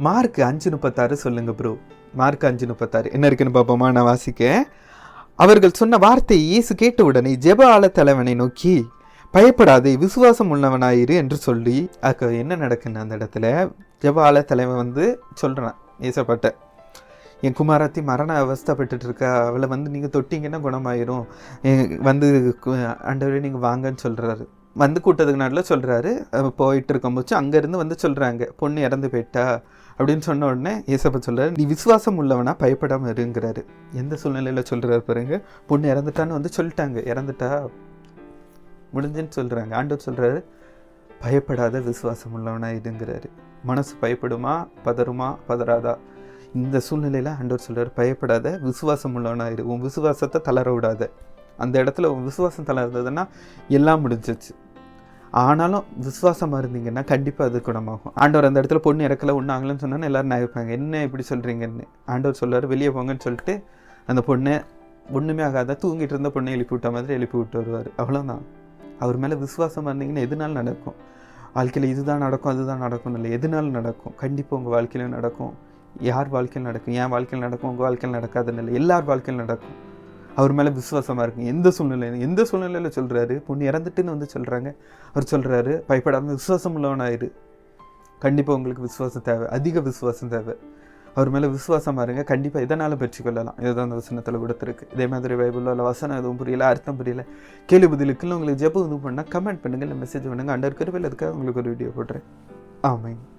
Mark அஞ்சு முப்பத்தாறு சொல்லுங்க ப்ரோ மார்க் அஞ்சு முப்பத்தாறு. என்ன இருக்குன்னு பார்ப்போமா? நான் வாசிக்கேன். அவர்கள் சொன்ன வார்த்தையை இயேசு கேட்ட உடனே ஜெப ஆள தலைவனை நோக்கி பயப்படாதே விசுவாசம் உள்ளவனாயிரு என்று சொல்லி அக்க என்ன நடக்குன்னு அந்த இடத்துல? ஜெப தலைவன் வந்து சொல்கிறான் ஏசப்பட்ட என் குமாரத்தி மரண அவஸ்தப்பட்டுட்டு இருக்கா அவளை வந்து நீங்கள் தொட்டிங்கன்னா குணமாயிரும். வந்து கு- ஆண்டவரே நீங்கள் வாங்கன்னு சொல்கிறாரு வந்து கூட்டத்துக்கு நாட்டில் சொல்கிறாரு போயிட்டு இருக்கும்போது அங்கேருந்து வந்து சொல்கிறாங்க பொண்ணு இறந்து போயிட்டா? அப்படின்னு சொன்ன உடனே ஏசப்ப சொல்கிறாரு நீ விசுவாசம் உள்ளவனா? பயப்படாமல் இருங்கிறாரு. எந்த சூழ்நிலையில் சொல்கிறாரு பாருங்க பொண்ணு இறந்துட்டான்னு வந்து சொல்லிட்டாங்க இறந்துட்டா? முடிஞ்சுன்னு சொல்கிறாங்க ஆண்டவர் சொல்கிறாரு பயப்படாத விசுவாசம் உள்ளவனா இருங்கிறாரு. மனசு பயப்படுமா? பதறுமா? பதறாதா? இந்த சூழ்நிலையில் ஆண்டவர் சொல்கிறார் பயப்படாத விசுவாசம் உள்ளவனா இரு. உன் விசுவாசத்தை தளர விடாத. அந்த இடத்துல உன் விசுவாசம் தளர்ந்ததுன்னா எல்லாம் முடிஞ்சிச்சு ஆனாலும் விசுவாசமாக இருந்தீங்கன்னா கண்டிப்பாக அது குணமாகும். ஆண்டவர் அந்த இடத்துல பொண்ணு இறக்கல ஒன்றாங்கலன்னு சொன்னா எல்லாரும் நினைப்பாங்க என்ன இப்படி சொல்கிறீங்கன்னு ஆண்டவர் சொல்லுவார் வெளியே போங்கன்னு சொல்லிட்டு அந்த பொண்ணை ஒன்றுமே ஆகாத தூங்கிட்டு இருந்த பொண்ணை எழுப்பி விட்ட மாதிரி எழுப்பி விட்டு வருவார். அவ்வளோதான் அவர் மேலே விசுவாசமாக இருந்தீங்கன்னா எதுனாலும் நடக்கும்? வாழ்க்கையில் இதுதான் நடக்கும் அதுதான் நடக்கும் இல்லை. எதுனாலும் நடக்கும்? கண்டிப்பாக உங்கள் வாழ்க்கையிலும் நடக்கும். யார் வாழ்க்கையில் நடக்கும்? என் வாழ்க்கையில் நடக்கும் உங்கள் வாழ்க்கையில் நடக்காதுன்னு இல்லை. எல்லார் வாழ்க்கையில் நடக்கும். அவர் மேலே விசுவாசமாக இருக்குங்க எந்த சூழ்நிலையில எந்த சூழ்நிலையில் சொல்கிறாரு பொண்ணு இறந்துட்டுன்னு வந்து சொல்கிறாங்க அவர் சொல்கிறாரு பயப்படாமல் விசுவாசம் உள்ளவனாயிரு. கண்டிப்பாக உங்களுக்கு விசுவாசம் தேவை. அதிக விசுவாசம் தேவை. அவர் மேலே விசுவாசமாக இருங்க. கண்டிப்பாக எதனால் பெற்றுக்கொள்ளலாம் இதுதான் அந்த வசனத்தில் கொடுத்துருக்கு. இதே மாதிரி பைபிளில் உள்ள வசனம் எதுவும் புரியல அர்த்தம் புரியல. கேள்வி பதிலுக்குள்ள உங்களுக்கு ஜெபம் இது பண்ணால் கமெண்ட் பண்ணுங்கள் இல்லை மெசேஜ் பண்ணுங்கள் அண்டர் கருவில் இருக்க உங்களுக்கு ஒரு வீடியோ போடுறேன். ஆமாம்